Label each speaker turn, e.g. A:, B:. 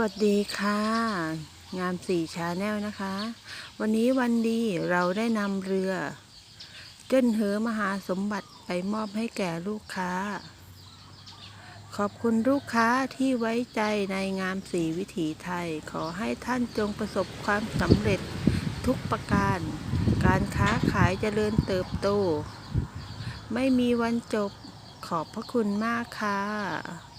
A: วัสดีค่ะ งามสี่ชาแนลนะคะ วันนี้วันดีเราได้นำเรือเจ้นเหอมหาสมบัติไปมอบให้แก่ลูกค้า ขอบคุณลูกค้าที่ไว้ใจในงามสีวิถีไทย ขอให้ท่านจงประสบความสำเร็จทุกประการ การค้าขายเจริญเติบโต ไม่มีวันจบขอบพระคุณมากค่ะ